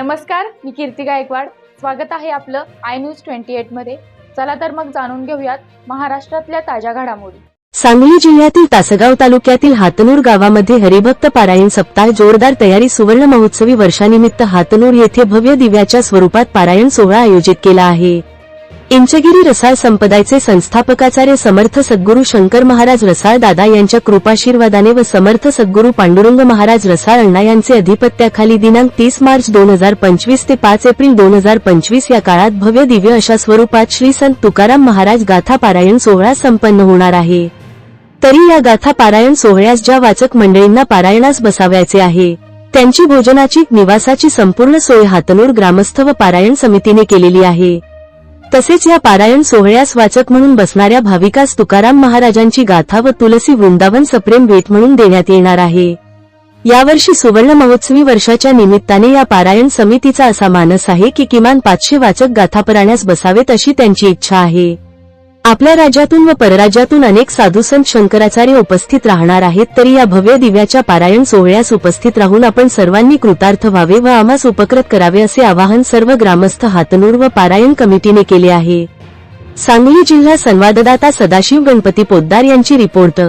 नमस्कार मी कीर्ती गायकवाड. स्वागत आहे आपलं आय न्यूज ट्वेंटी एटमध्ये. चला तर मग जाणून घेऊयात महाराष्ट्रातल्या ताज्या घडामोडी. सांगली जिल्ह्यातील तासगाव तालुक्यातील हातनूर गावामध्ये हरिभक्त पारायण सप्ताह जोरदार तयारी सुवर्ण महोत्सवी वर्षानिमित्त हातनूर येथे भव्य दिव्याच्या स्वरूपात पारायण सोहळा आयोजित केला आहे. इंचगिरी रसाळ संपदाचे संस्थापकाचार्य समर्थ सद्गुरू शंकर महाराज रसाळ दादा यांच्या कृपाशीर्वादाने व समर्थ सद्गुरू पांडुरंग महाराज रसाळ अण्णा यांचे अधिपत्याखाली दिनांक तीस मार्च दोन हजार पंचवीस ते पाच एप्रिल दोन हजार पंचवीस या काळात भव्य दिव्य अशा स्वरूपात श्री संत तुकाराम महाराज गाथा पारायण सोहळा संपन्न होणार आहे. तरी या गाथा पारायण सोहळ्यास ज्या वाचक मंडळींना पारायणास बसावायचे आहे त्यांची भोजनाची निवासाची संपूर्ण सोय हातनूर ग्रामस्थ व पारायण समितीने केलेली आहे. तसेच या पारायण सोहळ्यास वाचक म्हणून बसणाऱ्या भाविकास तुकाराम महाराजांची गाथा व तुलसी वृंदावन सप्रेम भेट म्हणून देण्यात येणार आहे. यावर्षी सुवर्ण महोत्सवी वर्षाच्या निमित्ताने या पारायण समितीचा असा मानस आहे की किमान पाचशे वाचक गाथापराण्यास बसावेत अशी त्यांची इच्छा आहे. आपल्या राज्यातून व परराज्यातून अनेक साधुसंत शंकराचार्य उपस्थित राहणार आहेत तरी या भव्य दिव्याच्या पारायण सोहळ्यास उपस्थित राहून आपण सर्वांनी कृतार्थ व्हावे व आम्हास उपकृत करावे असे आवाहन सर्व ग्रामस्थ हातनूर व पारायण कमिटीने केले आहे. सांगली जिल्हा संवाददाता सदाशिव गणपती पोद्दार यांची रिपोर्ट